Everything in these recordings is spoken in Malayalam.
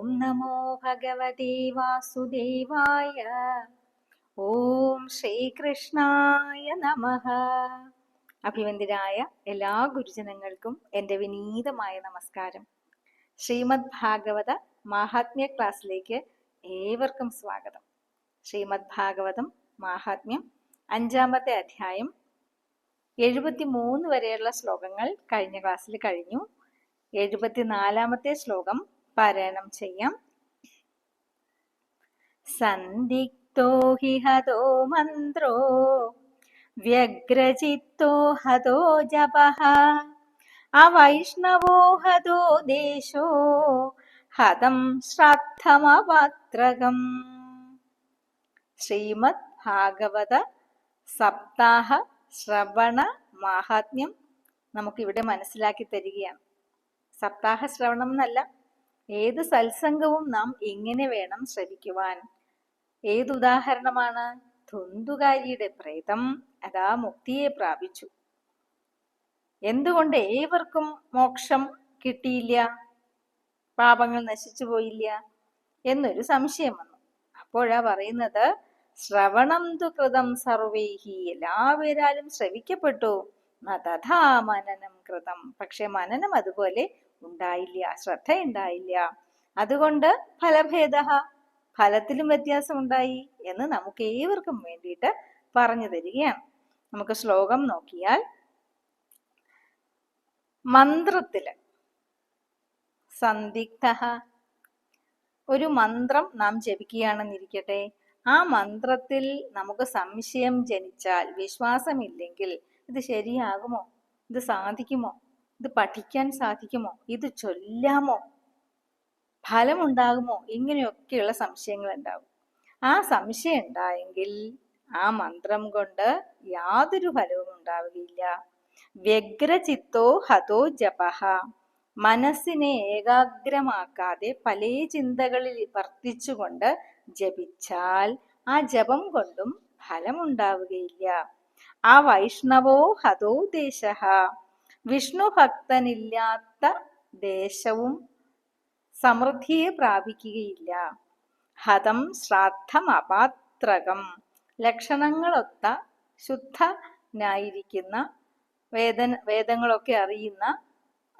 ഓം നമോ ഭഗവതി വാസുദേവായ ഓം ശ്രീകൃഷ്ണായ നമ അഭിവന്ദരായ എല്ലാ ഗുരുജനങ്ങൾക്കും എന്റെ വിനീതമായ നമസ്കാരം. ശ്രീമദ് ഭാഗവത മാഹാത്മ്യ ക്ലാസ്സിലേക്ക് ഏവർക്കും സ്വാഗതം. ശ്രീമദ് ഭാഗവതം മാഹാത്മ്യം അഞ്ചാമത്തെ അധ്യായം എഴുപത്തി മൂന്ന് വരെയുള്ള ശ്ലോകങ്ങൾ കഴിഞ്ഞ ക്ലാസ്സിൽ കഴിഞ്ഞു. എഴുപത്തിനാലാമത്തെ ശ്ലോകം പാരായണം ചെയ്യാം. സന്ദിഗ്ധോ ഹി ഹതോ മന്ത്രോ വ്യഗ്രചിത്തോ ഹതോ ജപഃ അവൈഷ്ണവോ ഹതോ ദേശോ ഹതം ശ്രാദ്ധമപാത്രകം ശ്രീമദ് ഭാഗവത സപ്താഹ ശ്രവണ മാഹാത്മ്യം നമുക്കിവിടെ മനസ്സിലാക്കി തരികയാണ്. സപ്താഹ ശ്രവണം എന്നല്ല ഏത് സത്സംഗവും നാം എങ്ങനെ വേണം ശ്രവിക്കുവാൻ? ഏതുദാഹരണമാണ്? ധുന്തുകാരിയുടെ പ്രേതം അതാ മുക്തിയെ പ്രാപിച്ചു. എന്തുകൊണ്ട് ഏവർക്കും മോക്ഷം കിട്ടിയില്ല? പാപങ്ങൾ നശിച്ചു പോയില്ല? എന്നൊരു സംശയം വന്നു. അപ്പോഴാ പറയുന്നത് ശ്രവണം തു കൃതം സർവേഹി എല്ലാവരാലും ശ്രവിക്കപ്പെട്ടു. തഥാ മനനം കൃതം. പക്ഷെ മനനം അതുപോലെ ഉണ്ടായില്ല ശ്രദ്ധ ഉണ്ടായില്ല അതുകൊണ്ട് ഫലഭേദ ഫലത്തിലും വ്യത്യാസം ഉണ്ടായി എന്ന് നമുക്ക് ഏവർക്കും വേണ്ടിയിട്ട് പറഞ്ഞു തരികയാണ്. നമുക്ക് ശ്ലോകം നോക്കിയാൽ മന്ത്രത്തിൽ സന്ദിഗ്ധ ഒരു മന്ത്രം നാം ജപിക്കുകയാണെന്നിരിക്കട്ടെ. ആ മന്ത്രത്തിൽ നമുക്ക് സംശയം ജനിച്ചാൽ വിശ്വാസമില്ലെങ്കിൽ ഇത് ശരിയാകുമോ? ഇത് സാധിക്കുമോ? ഇത് പഠിക്കാൻ സാധിക്കുമോ? ഇത് ചൊല്ലാമോ? ഫലമുണ്ടാകുമോ? ഇങ്ങനെയൊക്കെയുള്ള സംശയങ്ങൾ ഉണ്ടാകും ആ സംശയം ഉണ്ടായെങ്കിൽ ആ മന്ത്രം കൊണ്ട് യാതൊരു ഫലവും ഉണ്ടാവുകയില്ല. വ്യഗ്രചിത്തോ ഹതോ ജപഹ. മനസ്സിനെ ഏകാഗ്രമാക്കാതെ പല ചിന്തകളിൽ വർത്തിച്ചുകൊണ്ട് ജപിച്ചാൽ ആ ജപം കൊണ്ടും ഫലമുണ്ടാവുകയില്ല. ആ വൈഷ്ണവോ ഹതോ ദേശ വിഷ്ണു ഭക്തനില്ലാത്ത ദേശവും സമൃദ്ധിയെ പ്രാപിക്കുകയില്ല. ഹതം ശ്രാദ്ധം അപാത്രകം. ലക്ഷണങ്ങളൊത്ത ശുദ്ധനായിരിക്കുന്ന വേദന വേദങ്ങളൊക്കെ അറിയുന്ന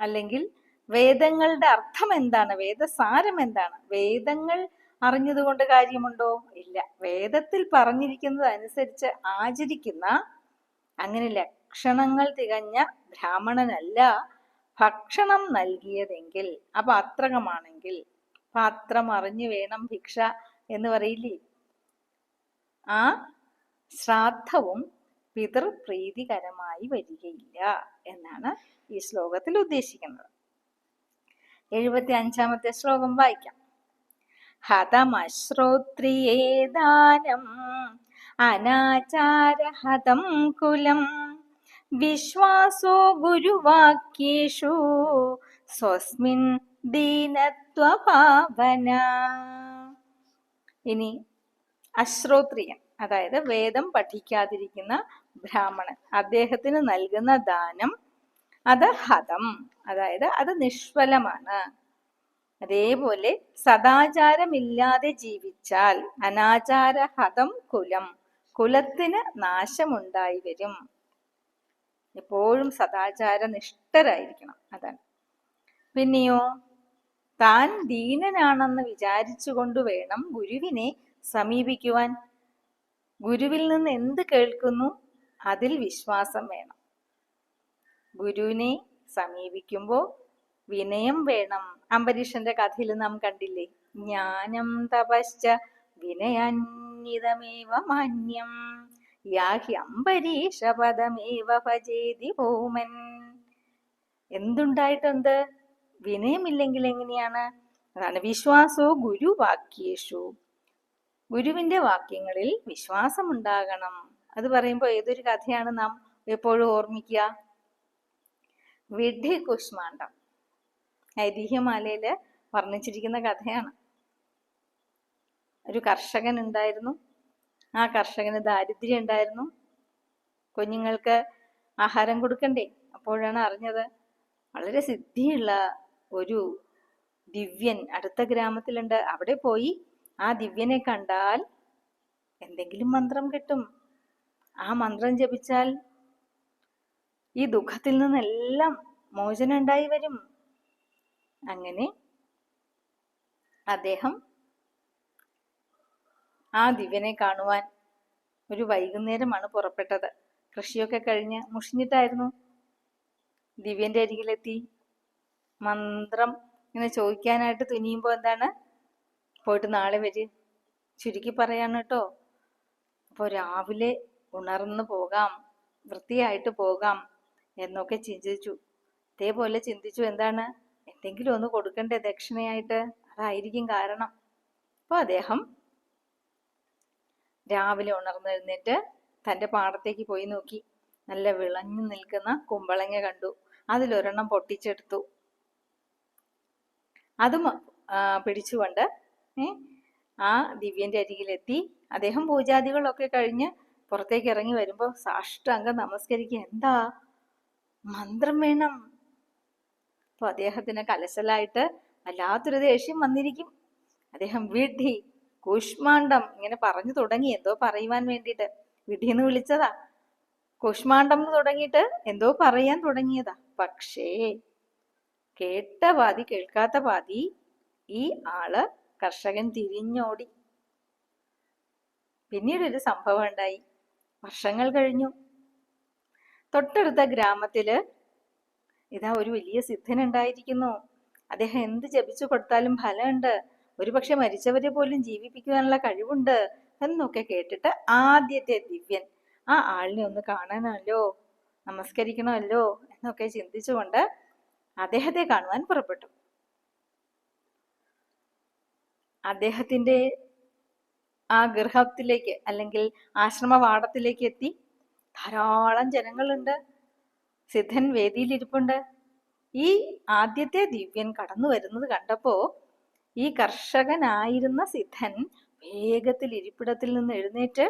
അല്ലെങ്കിൽ വേദങ്ങളുടെ അർത്ഥം എന്താണ്? വേദസാരം എന്താണ്? വേദങ്ങൾ അറിഞ്ഞതുകൊണ്ട് കാര്യമുണ്ടോ? ഇല്ല. വേദത്തിൽ പറഞ്ഞിരിക്കുന്നത് അനുസരിച്ച് ആചരിക്കുന്ന അങ്ങനെ ലക്ഷണങ്ങൾ തികഞ്ഞ ബ്രാഹ്മണനല്ല. ഭക്ഷണം നൽകിയതെങ്കിൽ അപാത്രകമാണെങ്കിൽ പാത്രം അറിഞ്ഞു വേണം ഭിക്ഷ എന്ന് പറയില്ലേ? ആ ശ്രാദ്ധവും പിതൃപ്രീതികരമായി വരികയില്ല എന്നാണ് ഈ ശ്ലോകത്തിൽ ഉദ്ദേശിക്കുന്നത്. എഴുപത്തി അഞ്ചാമത്തെ ശ്ലോകം വായിക്കാം. ഹതമശ്രോത്രിയേദാനം അനാചാരഹതം കുലം വിശ്വാസോ ഗുരുവാക്യേഷു? സ്വസ്മിൻ ദീനത്വഭാവന ഇനി അശ്രോത്രിയൻ അതായത് വേദം പഠിക്കാതിരിക്കുന്ന ബ്രാഹ്മണൻ. അദ്ദേഹത്തിന് നൽകുന്ന ദാനം അത് ഹതം അതായത് അത് നിഷ്ഫലമാണ്. അതേപോലെ സദാചാരമില്ലാതെ ജീവിച്ചാൽ അനാചാര ഹതം കുലം കുലത്തിന് നാശമുണ്ടായി വരും. എപ്പോഴും സദാചാര നിഷ്ഠരായിരിക്കണം അതാണ്. പിന്നെയോ താൻ ദീനനാണെന്ന് വിചാരിച്ചുകൊണ്ട് വേണം ഗുരുവിനെ സമീപിക്കുവാൻ. ഗുരുവിൽ നിന്ന് എന്ത് കേൾക്കുന്നു? അതിൽ വിശ്വാസം വേണം. ഗുരുവിനെ സമീപിക്കുമ്പോൾ വിനയം വേണം. അംബരീഷന്റെ കഥയിൽ നാം കണ്ടില്ലേ? ജ്ഞാനം തപശ്ച വിനയാന്വിതമേവ മാന്യം. യാഹി അംബരീഷ പദമേവ ഭജേതി ഭൂമൻ എന്തുണ്ടായിട്ടുണ്ട്? വിനയമില്ലെങ്കിൽ എങ്ങനെയാണ്? അതാണ് വിശ്വാസോ ഗുരുവാക്യേഷു. ഗുരുവിന്റെ വാക്യങ്ങളിൽ വിശ്വാസം ഉണ്ടാകണം അത് പറയുമ്പോൾ ഏതൊരു കഥയാണ് നാം എപ്പോഴും ഓർമ്മിക്കുക? വിഡ്ഢി കുഷ്മാണ്ഡം ഐതിഹ്യമാലയിൽ വർണിച്ചിരിക്കുന്ന കഥയാണ്. ഒരു കർഷകൻ ഉണ്ടായിരുന്നു ആ കർഷകന് ദാരിദ്ര്യം ഉണ്ടായിരുന്നു. കുഞ്ഞുങ്ങൾക്ക് ആഹാരം കൊടുക്കണ്ടേ? അപ്പോഴാണ് അറിഞ്ഞത് വളരെ സിദ്ധിയുള്ള ഒരു ദിവ്യൻ അടുത്ത ഗ്രാമത്തിലുണ്ട്. അവിടെ പോയി ആ ദിവ്യനെ കണ്ടാൽ എന്തെങ്കിലും മന്ത്രം കിട്ടും. ആ മന്ത്രം ജപിച്ചാൽ ഈ ദുഃഖത്തിൽ നിന്നെല്ലാം മോചനം ഉണ്ടായി വരും. അങ്ങനെ അദ്ദേഹം ആ ദിവ്യനെ കാണുവാൻ ഒരു വൈകുന്നേരമാണ് പുറപ്പെട്ടത്. കൃഷിയൊക്കെ കഴിഞ്ഞ് മുഷിഞ്ഞിട്ടായിരുന്നു. ദിവ്യന്റെ അരികിലെത്തി. മന്ത്രം ഇങ്ങനെ ചോദിക്കാനായിട്ട് തുനിയുമ്പോൾ എന്താണ്? പോയിട്ട് നാളെ വരി. ചുരുക്കി പറയാണ് കേട്ടോ. അപ്പോൾ രാവിലെ ഉണർന്നു പോകാം വൃത്തിയായിട്ട് പോകാം എന്നൊക്കെ ചിന്തിച്ചു. ഇതേപോലെ ചിന്തിച്ചു എന്താണ്? എന്തെങ്കിലും ഒന്ന് കൊടുക്കണ്ടേ ദക്ഷിണയായിട്ട്? അതായിരിക്കും കാരണം. അപ്പോൾ അദ്ദേഹം രാവിലെ ഉണർന്നെഴുന്നേറ്റ് തന്റെ പാടത്തേക്ക് പോയി നോക്കി. നല്ല വിളഞ്ഞു നിൽക്കുന്ന കുമ്പളങ്ങ കണ്ടു. അതിലൊരെണ്ണം പൊട്ടിച്ചെടുത്തു. അതും പിടിച്ചുകൊണ്ട് ആ ദിവ്യന്റെ അരികിലെത്തി. അദ്ദേഹം പൂജാദികളൊക്കെ കഴിഞ്ഞ് പുറത്തേക്ക് ഇറങ്ങി വരുമ്പോൾ സാഷ്ടാംഗം നമസ്കരിക്കുക എന്താ? മന്ത്രം വേണം. അപ്പൊ അദ്ദേഹത്തിന് കലശലായിട്ട് വല്ലാത്തൊരു ദേഷ്യം വന്നിരിക്കും. അദ്ദേഹം വിഡി കൂഷ്മാണ്ഡം ഇങ്ങനെ പറഞ്ഞു തുടങ്ങി. എന്തോ പറയുവാൻ വേണ്ടിയിട്ട്. വിഡിന്ന് വിളിച്ചതാ. കൂഷ്മാണ്ഡം എന്ന് തുടങ്ങിയിട്ട് എന്തോ പറയാൻ തുടങ്ങിയതാ. പക്ഷേ കേട്ട പാതി കേൾക്കാത്ത പാതി ഈ ആൾ കർഷകൻ തിരിഞ്ഞോടി. പിന്നീട് ഒരു സംഭവം ഉണ്ടായി. വർഷങ്ങൾ കഴിഞ്ഞു. തൊട്ടടുത്ത ഗ്രാമത്തിൽ ഇതാ ഒരു വലിയ സിദ്ധൻ ഉണ്ടായിരിക്കുന്നു അദ്ദേഹം എന്ത് ജപിച്ചു കൊടുത്താലും ഫലമുണ്ട്. ഒരുപക്ഷെ മരിച്ചവരെ പോലും ജീവിപ്പിക്കുവാനുള്ള കഴിവുണ്ട് എന്നൊക്കെ കേട്ടിട്ട് ആദ്യത്തെ ദിവ്യൻ ആ ആളിനെ ഒന്ന് കാണാനല്ലോ നമസ്കരിക്കണമല്ലോ എന്നൊക്കെ ചിന്തിച്ചുകൊണ്ട് അദ്ദേഹത്തെ കാണുവാൻ പുറപ്പെട്ടു. അദ്ദേഹത്തിന്റെ ആ ഗൃഹത്തിലേക്ക് അല്ലെങ്കിൽ ആശ്രമവാടത്തിലേക്ക് എത്തി. ധാരാളം ജനങ്ങളുണ്ട്. സിദ്ധൻ വേദിയിലിരിപ്പുണ്ട്. ഈ ആദ്യത്തെ ദിവ്യൻ കടന്നു വരുന്നത് കണ്ടപ്പോ ഈ കർഷകനായിരുന്ന സിദ്ധൻ വേഗത്തിൽ ഇരിപ്പിടത്തിൽ നിന്ന് എഴുന്നേറ്റ്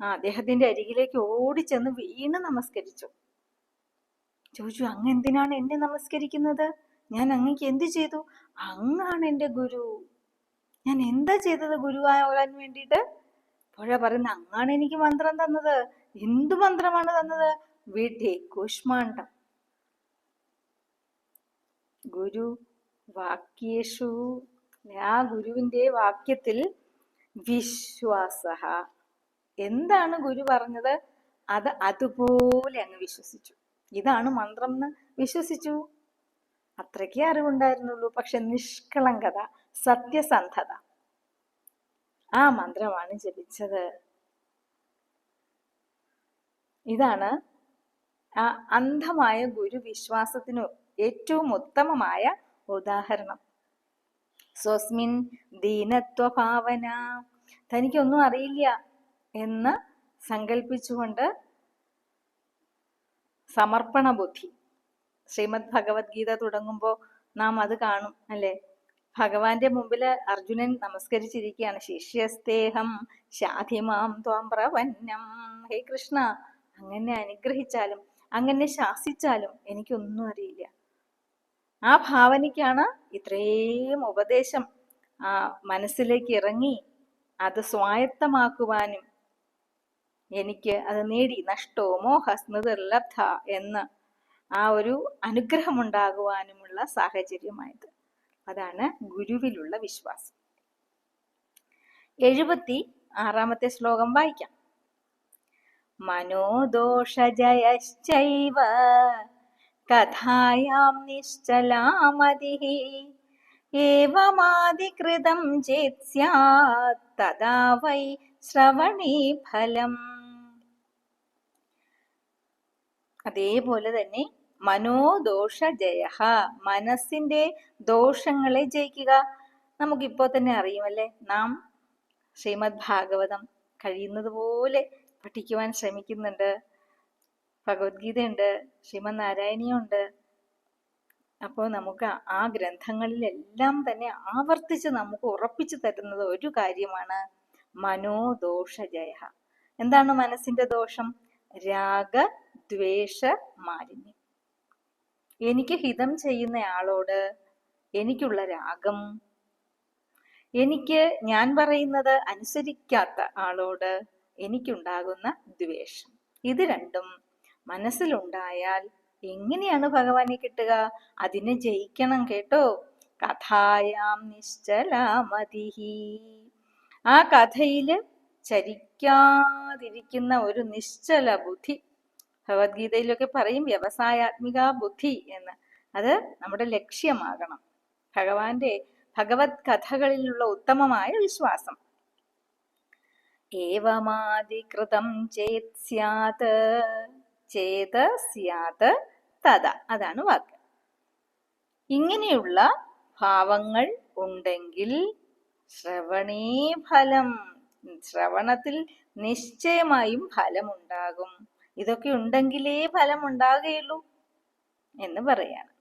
ആ അദ്ദേഹത്തിന്റെ അരികിലേക്ക് ഓടിച്ചെന്ന് വീണ് നമസ്കരിച്ചു. ചോദിച്ചു അങ്ങ് എന്തിനാണ് എന്നെ നമസ്കരിക്കുന്നത്? ഞാൻ അങ്ങക്ക് എന്ത് ചെയ്തു? അങ്ങാണ് എന്റെ ഗുരു. ഞാൻ എന്താ ചെയ്തത് ഗുരുവാകാൻ വേണ്ടിയിട്ട്? പുഴ പറയുന്ന അങ്ങാണ് എനിക്ക് മന്ത്രം തന്നത്. എന്തു മന്ത്രമാണ് തന്നത്? വീട്ടി കുഷ്മാണ്ടം. ഗുരു വാക്യേഷു ആ ഗുരുവിന്റെ വാക്യത്തിൽ വിശ്വാസ എന്താണ് ഗുരു പറഞ്ഞത്? അത് അതുപോലെ അങ്ങ് വിശ്വസിച്ചു. ഇതാണ് മന്ത്രം എന്ന് വിശ്വസിച്ചു. അത്രയ്ക്കേ അറിവുണ്ടായിരുന്നുള്ളൂ. പക്ഷെ നിഷ്കളങ്കത സത്യസന്ധത. ആ മന്ത്രമാണ് ജപിച്ചത്. ഇതാണ് ആ അന്ധമായ ഗുരുവിശ്വാസത്തിനു ഏറ്റവും ഉത്തമമായ ഉദാഹരണം. സ്വസ്മിൻ ദീനത്വഭാവന. തനിക്കൊന്നും അറിയില്ല എന്ന് സങ്കല്പിച്ചുകൊണ്ട് സമർപ്പണ ബുദ്ധി ശ്രീമദ് ഭഗവത്ഗീത തുടങ്ങുമ്പോൾ നാം അത് കാണും അല്ലെ? ഭഗവാന്റെ മുമ്പിൽ അർജുനൻ നമസ്കരിച്ചിരിക്കുകയാണ് ശിഷ്യസ്തേഹം ശാധിമാം ത്വം ഹേ കൃഷ്ണ അങ്ങനെ അനുഗ്രഹിച്ചാലും അങ്ങനെ ശാസിച്ചാലും എനിക്കൊന്നും അറിയില്ല. ആ ഭാവനയ്ക്കാണ് ഇത്രയും ഉപദേശം. ആ മനസ്സിലേക്ക് ഇറങ്ങി അത് സ്വായത്തമാക്കുവാനും എനിക്ക് അത് നേടി. നഷ്ടോ മോഹ സ്മൃതിർലബ്ധ എന്ന് ആ ഒരു അനുഗ്രഹമുണ്ടാകുവാനുമുള്ള സാഹചര്യമായത്. അതാണ് ഗുരുവിലുള്ള വിശ്വാസം. എഴുപത്തി ആറാമത്തെ ശ്ലോകം വായിക്കാം. മനോദോഷജയശ്ചൈവ കഥായാം നിശ്ചലാമതിः. ഏവമാദികൃതം ചേത് സ്യാत् തഥാ വൈ ശ്രവണേ ഫലം. അതേപോലെ തന്നെ മനോദോഷ ജയ മനസ്സിന്റെ ദോഷങ്ങളെ ജയിക്കുക. നമുക്കിപ്പോ തന്നെ അറിയുമല്ലേ? നാം ശ്രീമദ് ഭാഗവതം കഴിയുന്നത് പോലെ പഠിക്കുവാൻ ശ്രമിക്കുന്നുണ്ട്. ഭഗവത്ഗീതയുണ്ട് ശ്രീമദ് നാരായണീയമുണ്ട് അപ്പോൾ നമുക്ക് ആ ഗ്രന്ഥങ്ങളിലെല്ലാം തന്നെ ആവർത്തിച്ച് നമുക്ക് ഉറപ്പിച്ചു തരുന്നത് ഒരു കാര്യമാണ് മനോദോഷ ജയ എന്താണ് മനസ്സിന്റെ ദോഷം? രാഗ ദ്വേഷ മാലിന്യം. എനിക്ക് ഹിതം ചെയ്യുന്ന ആളോട് എനിക്കുള്ള രാഗം. എനിക്ക് ഞാൻ പറയുന്നത് അനുസരിക്കാത്ത ആളോട് എനിക്കുണ്ടാകുന്ന ദ്വേഷം. ഇത് രണ്ടും മനസ്സിലുണ്ടായാൽ എങ്ങനെയാണ് ഭഗവാനെ കിട്ടുക? അതിനെ ജയിക്കണം കേട്ടോ. കഥായാം നിശ്ചലാമതിഹി. ആ കഥയിൽ ചരിക്കാതിരിക്കുന്ന ഒരു നിശ്ചല ബുദ്ധി. ഭഗവത്ഗീതയിലൊക്കെ പറയും വ്യവസായാത്മിക ബുദ്ധി എന്ന്. അത് നമ്മുടെ ലക്ഷ്യമാകണം. ഭഗവാന്റെ ഭഗവത് കഥകളിലുള്ള ഉത്തമമായ വിശ്വാസം. ഏവമാതികൃതം ചേത് സ്യാത്. ചേത് സ്യാത് തഥ അതാണ് വാക്ക് ഇങ്ങനെയുള്ള ഭാവങ്ങൾ ഉണ്ടെങ്കിൽ ശ്രവണേ ഫലം ശ്രവണത്തിൽ നിശ്ചയമായും ഫലമുണ്ടാകും. ഇതൊക്കെ ഉണ്ടെങ്കിലേ ഫലം ഉണ്ടാകുകയുള്ളൂ എന്ന് പറയാണ്.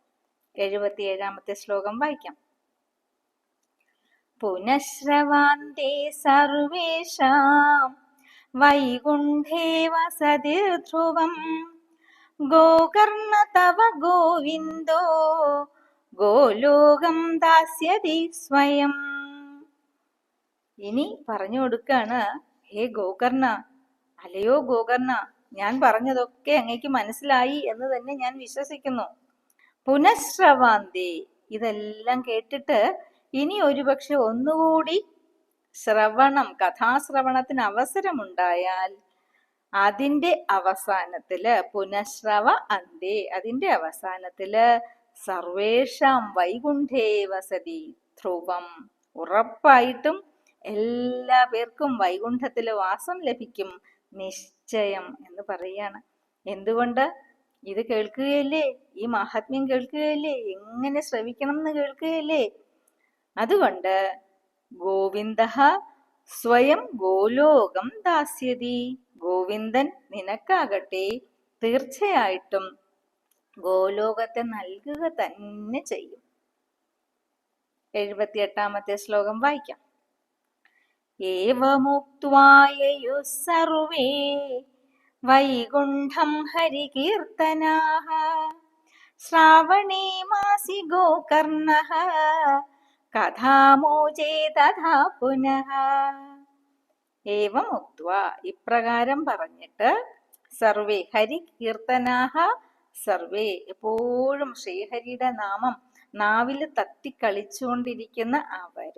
എഴുപത്തിയേഴാമത്തെ ശ്ലോകം വായിക്കാം. പുനഃശ്രവാന്തേ സർവേഷാം വൈകുണ്ഠേ വസതിർധ്രുവം. ഗോകർണ തവ ഗോവിന്ദോ ഗോലോകം ദാസ്യതി സ്വയം. ഇനി പറഞ്ഞു കൊടുക്കാണ് ഹേ ഗോകർണ അലയോ ഗോകർണ ഞാൻ പറഞ്ഞതൊക്കെ അങ്ങേക്ക് മനസ്സിലായി എന്ന് തന്നെ ഞാൻ വിശ്വസിക്കുന്നു. പുനഃശ്രവാന്തേ. ഇതെല്ലാം കേട്ടിട്ട് ഇനി ഒരുപക്ഷെ ഒന്നുകൂടി ശ്രവണം കഥാശ്രവണത്തിന് അവസരമുണ്ടായാൽ അതിന്റെ അവസാനത്തിൽ പുനഃശ്രവ അന്തേ. അതിന്റെ അവസാനത്തിൽ സർവേഷാം വൈകുണ്ഠേ വസതി ധ്രുവം. ഉറപ്പായിട്ടും എല്ലാ പേർക്കും വൈകുണ്ഠത്തിൽ വാസം ലഭിക്കും നിശ്ചയം എന്ന് പറയാണ്. എന്തുകൊണ്ട്? ഇത് കേൾക്കുകയല്ലേ? ഈ മഹാത്മ്യം കേൾക്കുകയല്ലേ? എങ്ങനെ ശ്രവിക്കണം എന്ന് കേൾക്കുകയല്ലേ? അതുകൊണ്ട് ഗോവിന്ദ സ്വയം ഗോലോകം ദാസ്യതി. ഗോവിന്ദൻ നിനക്കാകട്ടെ തീർച്ചയായിട്ടും ഗോലോകത്തെ നൽകുക തന്നെ ചെയ്യും. എഴുപത്തിയെട്ടാമത്തെ ശ്ലോകം വായിക്കാം. ഏവമുക്വായു സർവേ വൈകുണ്ഠം ഹരികീർത്തനാ ശ്രാവണേ മാസി ഗോകർണഃ പുനഃ. ഇപ്രകാരം പറഞ്ഞിട്ട് സർവേ ഹരി കീർത്തനാഹ സർവേ എപ്പോഴും ശ്രീഹരിയുടെ നാമം നാവിൽ തത്തിക്കളിച്ചുകൊണ്ടിരിക്കുന്ന അവർ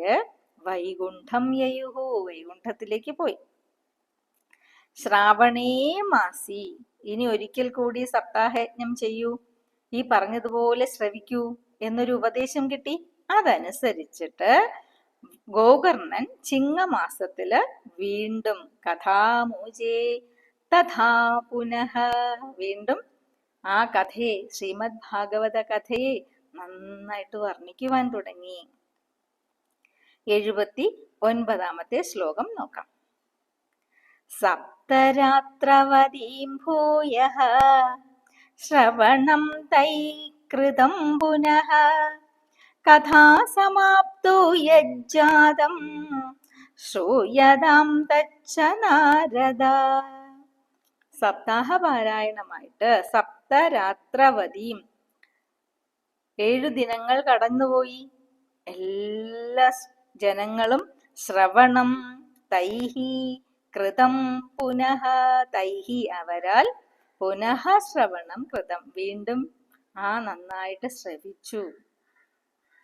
വൈകുണ്ഠം യയുഹു വൈകുണ്ഠത്തിലേക്ക് പോയി. ശ്രാവണേ മാസി ഇനി ഒരിക്കൽ കൂടി സപ്താഹയജ്ഞം ചെയ്യൂ. ഈ പറഞ്ഞതുപോലെ ശ്രവിക്കൂ എന്നൊരു ഉപദേശം കിട്ടി. അതനുസരിച്ചിട്ട് ഗോകർണൻ ചിങ്ങമാസത്തിൽ വീണ്ടും കഥാമൂജേ തഥാ പുനഃ. വീണ്ടും ആ കഥയെ ശ്രീമദ് ഭാഗവത കഥയെ നന്നായിട്ട് വർണിക്കുവാൻ തുടങ്ങി. എഴുപത്തി ഒൻപതാമത്തെ ശ്ലോകം നോക്കാം. സപ്തരാത്രവതീം ഭൂയ ശ്രവണം തൈ കൃതം പുനഃ. കഥാസമാപ്തോ യജ്ജാതം. ശ്രൂയതാം തച്ച നാരദ സപ്താഹ പാരായണമായിട്ട് സപ്തരാത്രവതിയും ഏഴു ദിനങ്ങൾ കടന്നുപോയി. എല്ലാ ജനങ്ങളും ശ്രവണം. തൈഹി കൃതം പുനഃ. തൈഹി അവരാൽ പുനഃ ശ്രവണം കൃതം. വീണ്ടും ആ നന്നായിട്ട് ശ്രവിച്ചു.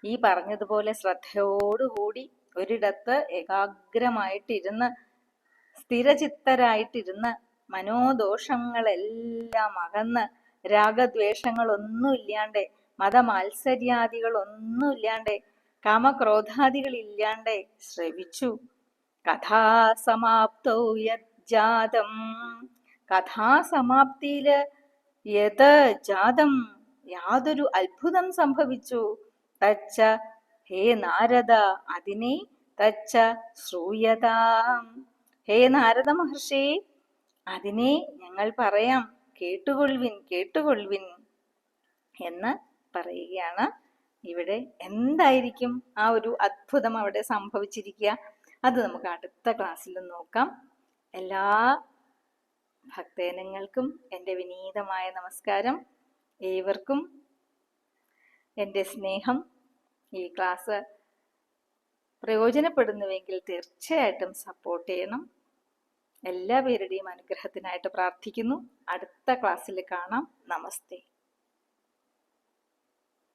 ഈ പറഞ്ഞതുപോലെ ശ്രദ്ധയോടുകൂടി ഒരിടത്ത് ഏകാഗ്രമായിട്ടിരുന്ന് സ്ഥിരചിത്തരായിട്ടിരുന്ന് മനോദോഷങ്ങളെല്ലാം അകന്ന് രാഗദ്വേഷങ്ങളൊന്നും ഇല്ലാണ്ട് മതമാത്സര്യാദികളൊന്നും ഇല്ലാണ്ട് കാമക്രോധാദികൾ ഇല്ലാണ്ട് ശ്രവിച്ചു. കഥാസമാപ്തോ യജ്ജാതം കഥാസമാപ്തിയിൽ യത് ജാതം യാതൊരു അത്ഭുതം സംഭവിച്ചു. തച്ച. ഹേ നാരദ അതിനെ തച്ച ശ്രൂയതാം ഹേ നാരദ മഹർഷി അതിനെ ഞങ്ങൾ പറയാം. കേട്ടുകൊള്ളുവിൻ കേട്ടുകൊള്ളുവിൻ എന്ന് പറയുകയാണ്. ഇവിടെ എന്തായിരിക്കും ആ ഒരു അത്ഭുതം അവിടെ സംഭവിച്ചിരിക്കുക? അത് നമുക്ക് അടുത്ത ക്ലാസ്സിൽ നോക്കാം. എല്ലാ ഭക്തജനങ്ങൾക്കും എന്റെ വിനീതമായ നമസ്കാരം. ഏവർക്കും എന്റെ സ്നേഹം ഈ ക്ലാസ് പ്രയോജനപ്പെടുന്നുവെങ്കിൽ തീർച്ചയായിട്ടും സപ്പോർട്ട് ചെയ്യണം. എല്ലാ പേരുടെയും അനുഗ്രഹത്തിനായിട്ട് പ്രാർത്ഥിക്കുന്നു. അടുത്ത ക്ലാസ്സിൽ കാണാം. നമസ്തേ.